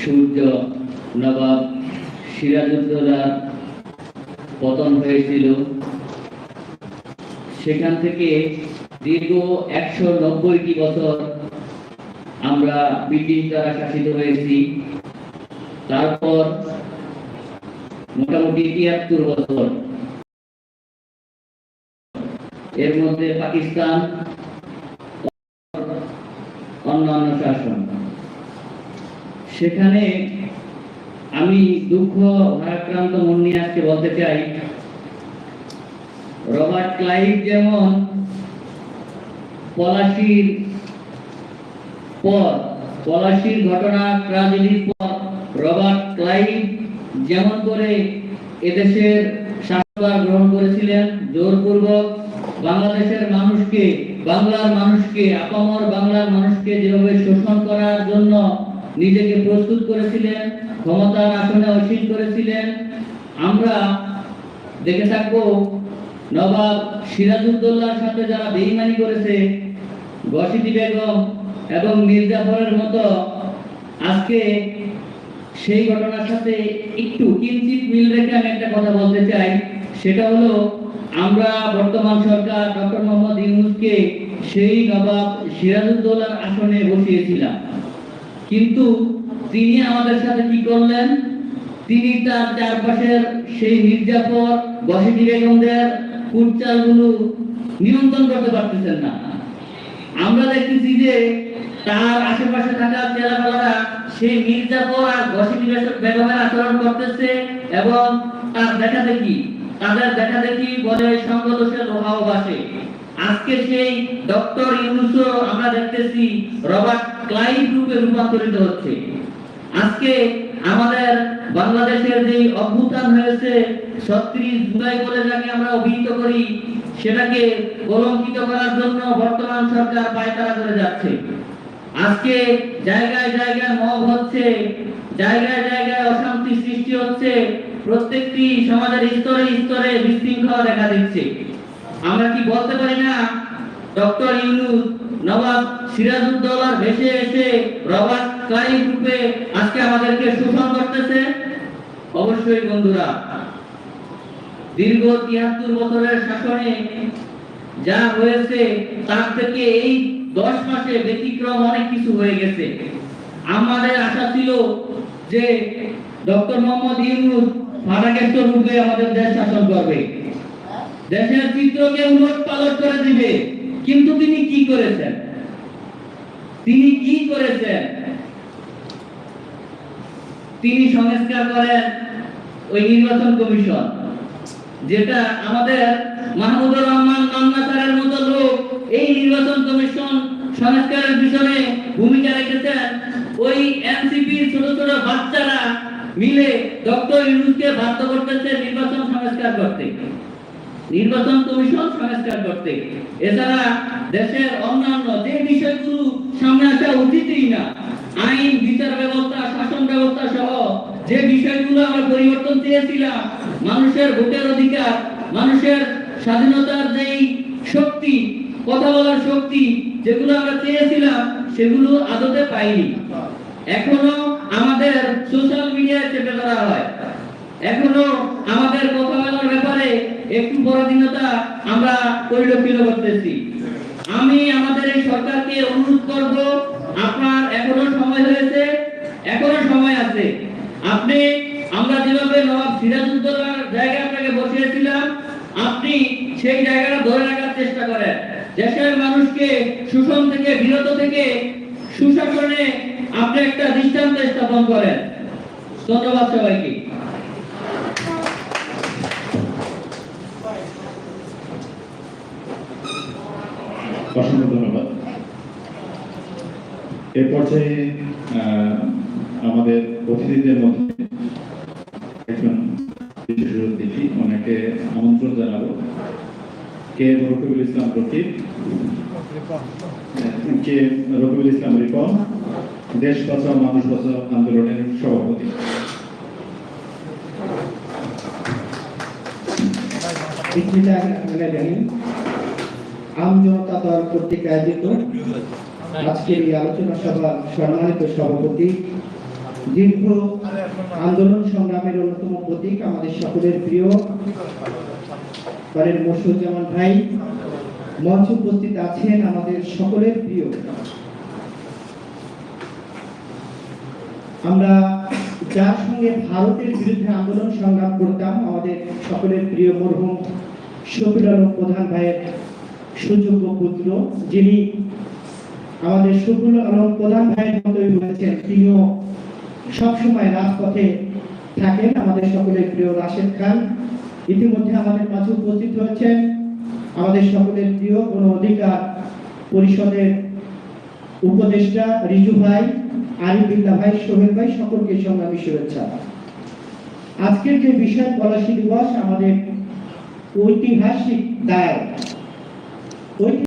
সূর্য নবাব সিরাজউদ্দৌলার পতন হয়েছিল। সেখান থেকে দীর্ঘ একশো নব্বইটি বছর আমরা ব্রিটিশ দ্বারা শাসিত হয়েছি। তারপর মোটামুটি তিয়াত্তর বছর। এর মধ্যে পাকিস্তান অন্যান্য শাসন। সেখানে আমি দুঃখ, ভারাক্রান্ত মন নিয়ে আজকে বলতে চাই। রবার্ট ক্লাইভ যেমন পলাশির পর, পলাশির ঘটনা, ট্রাজেডির পর, রবার্ট ক্লাইভ যেমন করে এদেশের শাসনভার গ্রহণ করেছিলেন, জোরপূর্বক বাংলাদেশের মানুষকে, বাংলার মানুষকে, আপামর বাংলার মানুষকে যেভাবে শোষণ করার জন্য নিজেকে প্রস্তুত করেছিলেন, ক্ষমতার আসনে অসীন করেছিলেন। আমরা দেখে থাকব, নবাব সিরাজউদ্দৌলার সাথে যারা বেইমানি করেছে গসিদি বেগম এবং মির্জাফরের মতো, আজকে সেই ঘটনার সাথে একটু কিঞ্চিত মিল রেখে আমি একটা কথা বলতে চাই। সেটা হলো, আমরা বর্তমান সরকার ডক্টর মোহাম্মদ ইউনুসকে সেই নবাব সিরাজউদ্দৌলার আসনে বসিয়েছিলাম। কিন্তু তিনি আমাদের সাথে কি করলেন? তিনি তার চারপাশের সেই মির্জাফর গসিদি বেগমদের কুটচালগুলো নিয়ন্ত্রণ করতে পারতেছেন না। আমরা দেখতেছি যে তার আশেপাশে থাকা চেলাপালারা সেই মির্জাফর আর গসিদি বেগমের আচরণ করতেছে এবং তার দেখা দেখি তাদের দেখা দেখি বলে সংগদোষে লোহাও বাসে। আজকে সেই ডক্টর ইউনুসও আমরা দেখতেছি রবার্ট ক্লাইভ রূপে রূপান্তরিত হচ্ছে। আজকে আমাদের বাংলাদেশের যে অভ্যুত্থান হয়েছে, ছত্রিশ জুলাই বলে যাকে আমরা অভিহিত করি, সেটাকে কলঙ্কিত করার জন্য বর্তমান সরকার পায়তারা করে যাচ্ছে। আজকে জায়গায় জায়গায় মব হচ্ছে, জায়গায় জায়গায় অশান্তি সৃষ্টি হচ্ছে, প্রত্যেকটি সমাজের স্তরে স্তরে বিশৃঙ্খলা দেখা দিচ্ছে। আমরা কি বলতে পারি না? ডক্টর ইউনুস নবাব সিরাজউদ্দৌলার ভেসে এসে রবার্ট ক্লাইভ রূপে আজকে আমাদেরকে শোষণ করতেছে? অবশ্যই বন্ধুরা, দীর্ঘ তিয়াত্তর বছরের শাসনে যা হয়েছে, তার থেকে এই দশ মাসে ব্যতিক্রম অনেক কিছু হয়ে গেছে। আমাদের আশা ছিল যে ডক্টর মোহাম্মদ ইউনুস ফাটাকেষ্ট রূপে আমাদের দেশ শাসন করবে। দেশের চিত্রকে উলট পালট করে দিবে। কিন্তু তিনি কি করেছেন? তিনি কি করেছেন? তিনি সংস্কার করেন ওই নির্বাচন কমিশন, যেটা আমাদের মাহমুদুর রহমান মান্না মতো লোক এই নির্বাচন কমিশন সংস্কারের পিছনে ভূমিকা রেখেছেন। ওই এনসিপি ছোট ছোট বাচ্চারা মিলে ডক্টর ইউনুসকে বাধ্য করতেছে নির্বাচন সংস্কার করতে। নির্বাচন কমিশন সংস্কার করতে। এছাড়া দেশের অন্যান্য যে বিষয়গুলো সামনে আসা উচিতই না, আইন, বিচার ব্যবস্থা, শাসন ব্যবস্থা সহ যে বিষয়গুলো আমরা পরিবর্তন চেয়েছিলাম, মানুষের ভোটের অধিকার, মানুষের স্বাধীনতার যেই শক্তি, কথা বলার শক্তি যেগুলো আমরা চেয়েছিলাম, সেগুলো আদতে পাইনি। এখনও আমাদের সোশ্যাল মিডিয়ায় চেপে ধরা হয়, এখনও আমাদের কথা বলার ব্যাপারে একটু পরাধীনতা আমরা পরিলক্ষিত করতেছি। আমি আমাদের এই সরকারকে অনুরোধ করব, আপনার এখনও সময় হয়েছে, এখনও সময় আছে। আপনি, আমরা যেভাবে নবাব সিরাজউদ্দৌলার জায়গা আপনাকে বসিয়েছিলাম, আপনি সেই জায়গাটা ধরে রাখার চেষ্টা করেন। দেশের মানুষকে শোষণ থেকে, বিরত থেকে সুশাসনে আপনি একটা দৃষ্টান্ত স্থাপন করেন। ধন্যবাদ সবাইকে অসংখ্য ধন্যবাদ এ পর্যায়ে আমাদের অতিথিদের মধ্যে একজন বিশেষ অতিথি, ওনাকে আমন্ত্রণ জানাব। কে রকিবুল ইসলাম রকিব? কে রকিবুল ইসলাম রিপন? দেশ বাঁচাও, মানুষ বাঁচাও আন্দোলনের সভাপতি। আম জনতা দল কর্তৃক আয়োজিত আজকের এই আলোচনা সভা সম্মানিত সভাপতি, দীর্ঘ আন্দোলন সংগ্রামের অন্যতম প্রতীক আমাদের সকলের প্রিয় মসুজ্জামান ভাই, মঞ্চ উপস্থিত আছেন আমাদের সকলের প্রিয়। আমরা যার সঙ্গে ভারতের বিরুদ্ধে আন্দোলন সংগ্রাম করতাম, আমাদের সকলের প্রিয় মরহুম শফির প্রধান ভাইয়ের সুযোগ্য পুত্র, যিনি আমাদের শফিউল আলম প্রধান ভাইয়ের মতোই বলেছেন তিনিও সবসময় রাজপথে থাকেন আমাদের সকলের প্রিয় রাশেদ খান। ইতিমধ্যে আমাদের মাঝে উপস্থিত হয়েছেন আমাদের সকলের প্রিয় গণ অধিকার পরিষদের উপদেষ্টা রিজু ভাই আরিফুল্লাহ ভাই, সোহেল ভাই, সকলকে সংগ্রামী শুভেচ্ছা। আজকের যে বিষয়, পলাশী দিবস, আমাদের ঐতিহাসিক দায়